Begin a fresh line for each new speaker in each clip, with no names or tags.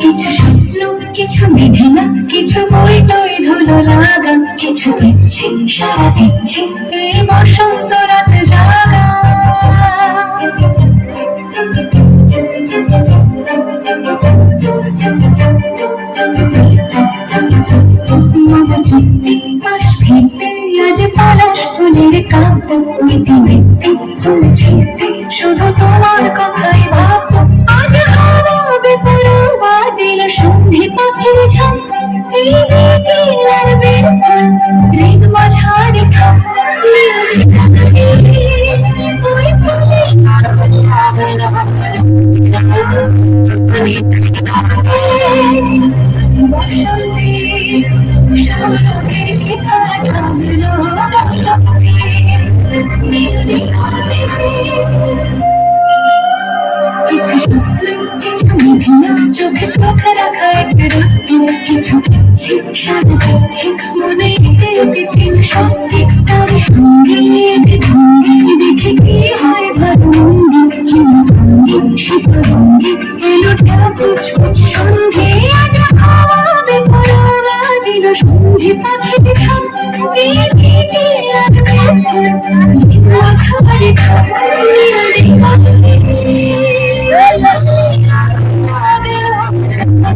কিছু স্বপ্ন, কিছু মেঘে না কিছু বই টই ধুলো, লাগা, কিছু দিচ্ছে, সারা দিচ্ছে, এই বসন্ত রাত জাগা। মন কাঁপ মিটি মিটি ফুল ছিঁড়তে শুধু তোমার কথাই ভাব। আজ হাওয়া বেপরোয়া দিল সন্ধি পাখির ঝাঁক এই বিকেলের চোখে চোখ রাখা কিছু সারা ভঙ্গি দেখে কি হয় ভালো মন্দি ভঙ্গি এলো দিল সন্ধি পাখির সঙ্গে দিতে খাবারে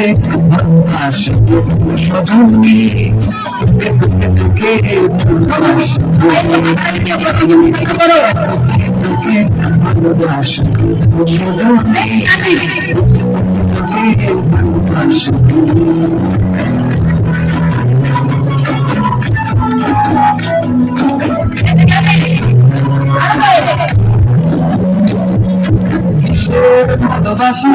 তোকে তোকে আসব সজনী তোকে তোকে তোকে তোকে আসব সজনী তোকে আসব ভালোবাসা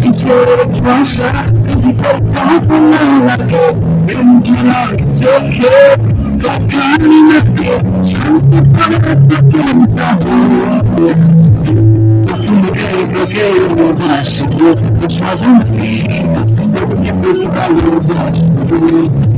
কিসের ভাষা তুমি পাগল লাগে Bendilar চোখে কাকানি নাকে শান্তি পাবে তোকে তোকে তোকে ভালোবাসবো সাজন তোকে তোকে ভালোবাসবো তোকে তোকে তোকে ভালোবাসবো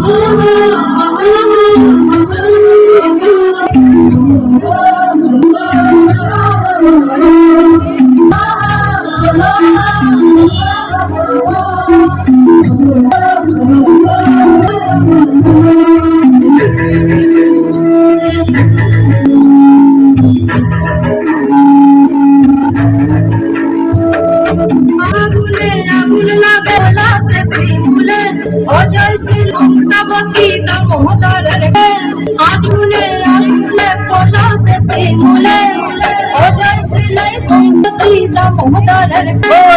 ভালোবাসবো
আগুনে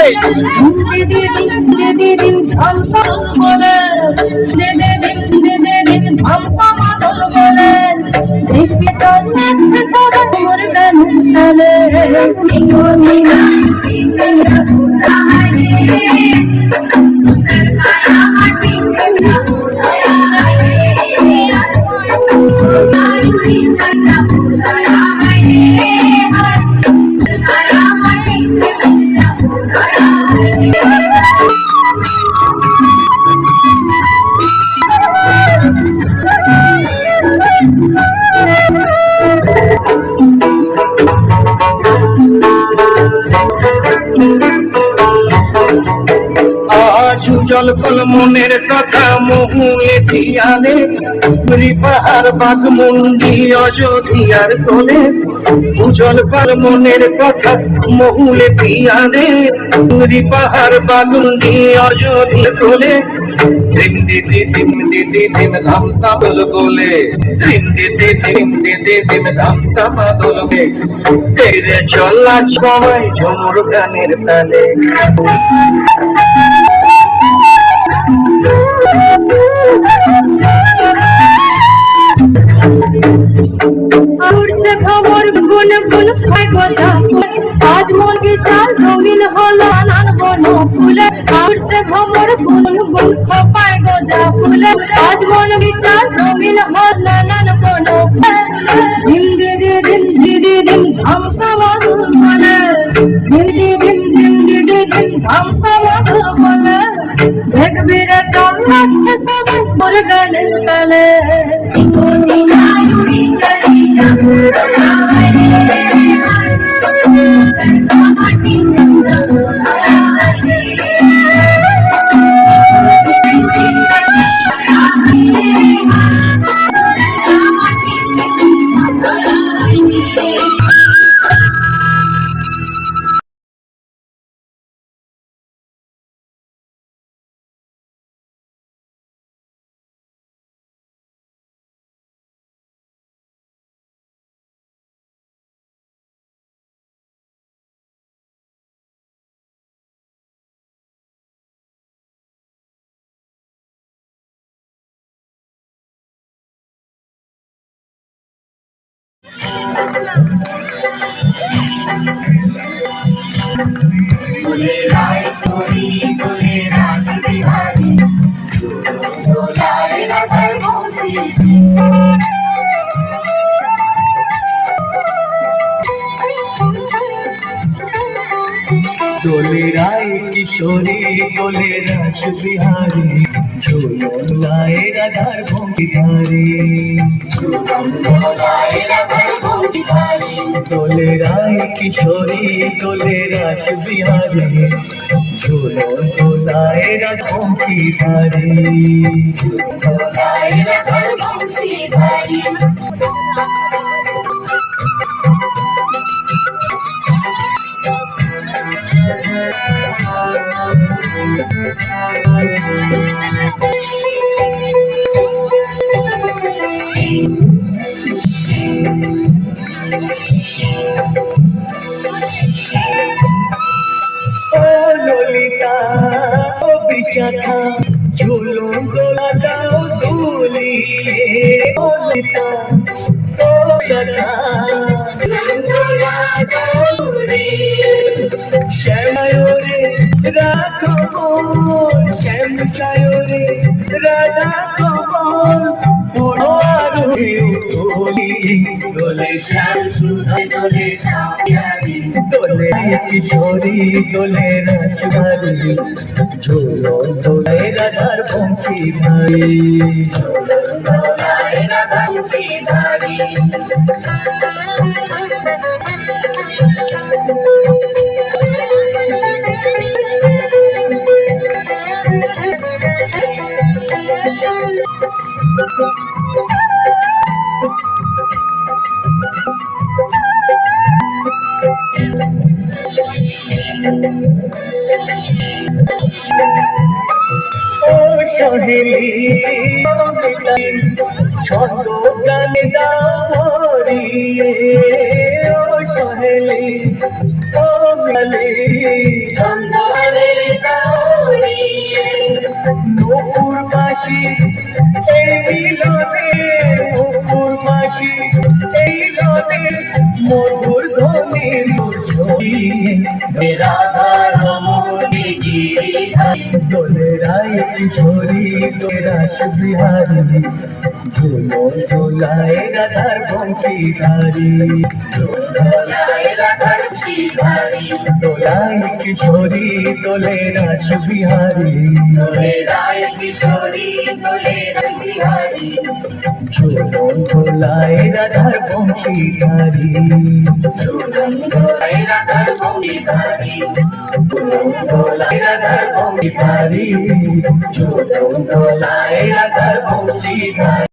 তমোদরের দিদি
জল কল মনের কথা মহুলে ধিয়ানে পাহাড় বাগ মুন্ডি অযোধিয়ার সোলে উজল কল মনের কথা মহুলে ধিয়ানে পাহাড় বাগুন্ডি অযোধিয়া সোলে দিন দিদি দিন দিদি দিন ধাম সাবল বলে দিন দিদি দিন দিদি দিন ধাম সাবল গে। তেরে চলা সবাই ঝুমুর গানের তালে।
উঠছে খবর গুন খাই কথা আজ মুরগি চাল রঙিন হলো নান বন ফুলে। উঠছে খবর গুন গুন খপায় গজা ফুলে, আজ মুরগি চাল রঙিন হলো নান বন ঝিম দিদি দিন দিদি দিন ধামসা মাদুর বলে। ঝিম দিদি দিন দিদি দিন রে চল
দোলে রায় কিশোরী দোলে রাস বিহারী ঝুলন লায় রাধার ভঙ্গি ধারে দোলে রায় কিশোরী দোলে রাস বিহারী। দোলায় রাধা ভঙ্গি ধারে ও বিশাখা ঝুলুন দোলা দাও দুলিয়ে ও সখা শ্যামায়রে রাখো মন রাধা কমল পুরো দোলে শ্যাম শ্যামিয়ারি দোলে কিশোরী দোলে রাজবাড়ি ঝোলো দোলে রাধার বংশী ভাই ঝোলো দোলায় গানে দাওরিয়ে ও সহেলি ও দাওরিয়ে নূপুর পাশ এই মিলনে মুকুর মাসি মধুর ধ্বনির ছবি রাধা রমণী গিরিধারী দোলে রায় কিশোরী দোরাস বিহারী। ঝুমর ঝোলায় রাধার বংশীধারী দোলায় দোলায় কিশোরী দোলে রাস বিহারী। দোলে রায় কিশোরী দোলে রাস বিহারী ঝুমর ঝোলায় রাধার বংশীধারী ঝুমর ঝোলায় রাধার বংশীধারী দোলায় রাধার বংশীধারী ঝুমর ঝোলায় রাধার বংশীধারী